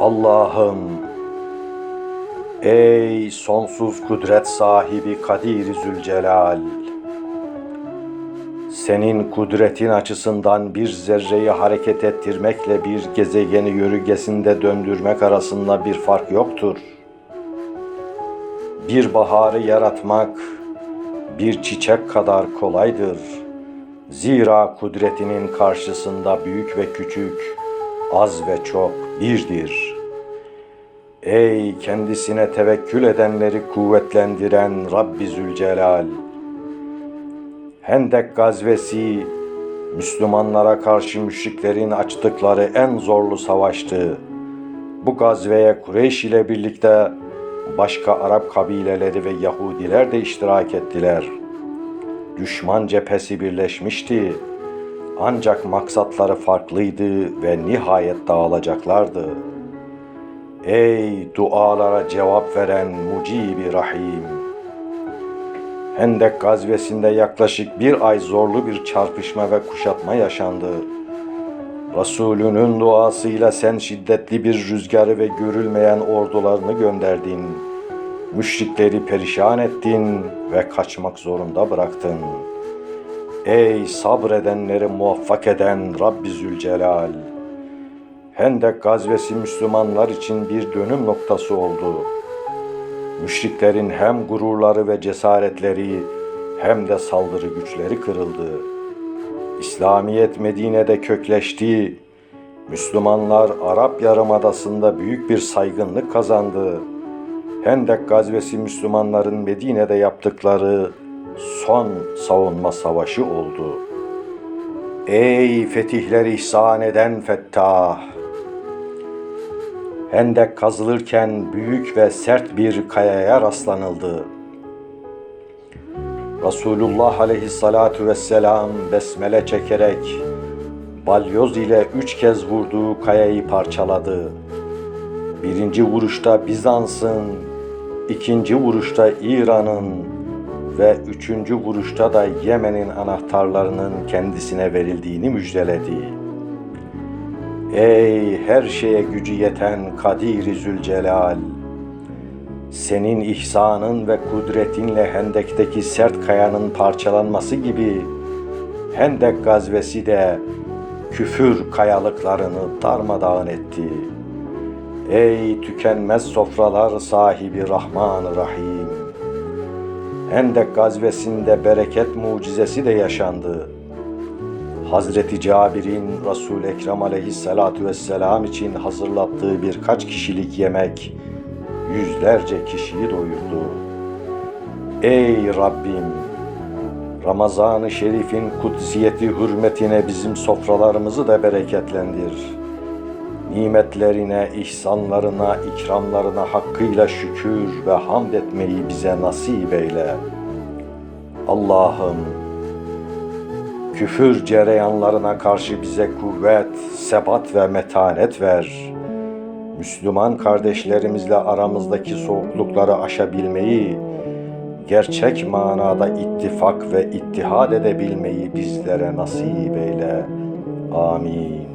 Allah'ım ey sonsuz kudret sahibi Kadir Zülcelal senin kudretin açısından bir zerreyi hareket ettirmekle bir gezegeni yörüngesinde döndürmek arasında bir fark yoktur. Bir baharı yaratmak bir çiçek kadar kolaydır. Zira kudretinin karşısında büyük ve küçük, az ve çok birdir. Ey kendisine tevekkül edenleri kuvvetlendiren Rabbi Zülcelal! Hendek gazvesi Müslümanlara karşı müşriklerin açtıkları en zorlu savaştı. Bu gazveye Kureyş ile birlikte başka Arap kabileleri ve Yahudiler de iştirak ettiler. Düşman cephesi birleşmişti. Ancak maksatları farklıydı ve nihayet dağılacaklardı. Ey dualara cevap veren Mucibi Rahim! Hendek gazvesinde yaklaşık bir ay zorlu bir çarpışma ve kuşatma yaşandı. Resulünün duasıyla sen şiddetli bir rüzgarı ve görülmeyen ordularını gönderdin. Müşrikleri perişan ettin ve kaçmak zorunda bıraktın. Ey sabredenleri muvaffak eden Rabbi Zülcelal! Hendek gazvesi Müslümanlar için bir dönüm noktası oldu. Müşriklerin hem gururları ve cesaretleri hem de saldırı güçleri kırıldı. İslamiyet Medine'de kökleşti. Müslümanlar Arap Yarımadası'nda büyük bir saygınlık kazandı. Hendek gazvesi Müslümanların Medine'de yaptıkları son savunma savaşı oldu. Ey fetihler ihsan eden Fettah! Hendek kazılırken büyük ve sert bir kayaya rastlanıldı. Resulullah aleyhissalatu vesselam besmele çekerek balyoz ile üç kez vurduğu kayayı parçaladı. Birinci vuruşta Bizans'ın, ikinci vuruşta İran'ın ve üçüncü vuruşta da Yemen'in anahtarlarının kendisine verildiğini müjdeledi. Ey her şeye gücü yeten Kadir Zülcelal! Senin ihsanın ve kudretinle Hendek'teki sert kayanın parçalanması gibi Hendek gazvesi de küfür kayalıklarını darmadağın etti. Ey tükenmez sofralar sahibi Rahman Rahim! Hendek gazvesinde bereket mucizesi de yaşandı.'' Hazreti Cabir'in Resul Ekrem Aleyhissalatu vesselam için hazırlattığı birkaç kişilik yemek yüzlerce kişiyi doyurdu. Ey Rabbim! Ramazan-ı Şerif'in kutsiyeti hürmetine bizim sofralarımızı da bereketlendir. Nimetlerine, ihsanlarına, ikramlarına hakkıyla şükür ve hamd etmeyi bize nasip eyle. Allah'ım küfür cereyanlarına karşı bize kuvvet, sebat ve metanet ver. Müslüman kardeşlerimizle aramızdaki soğuklukları aşabilmeyi, gerçek manada ittifak ve ittihad edebilmeyi bizlere nasip eyle. Amin.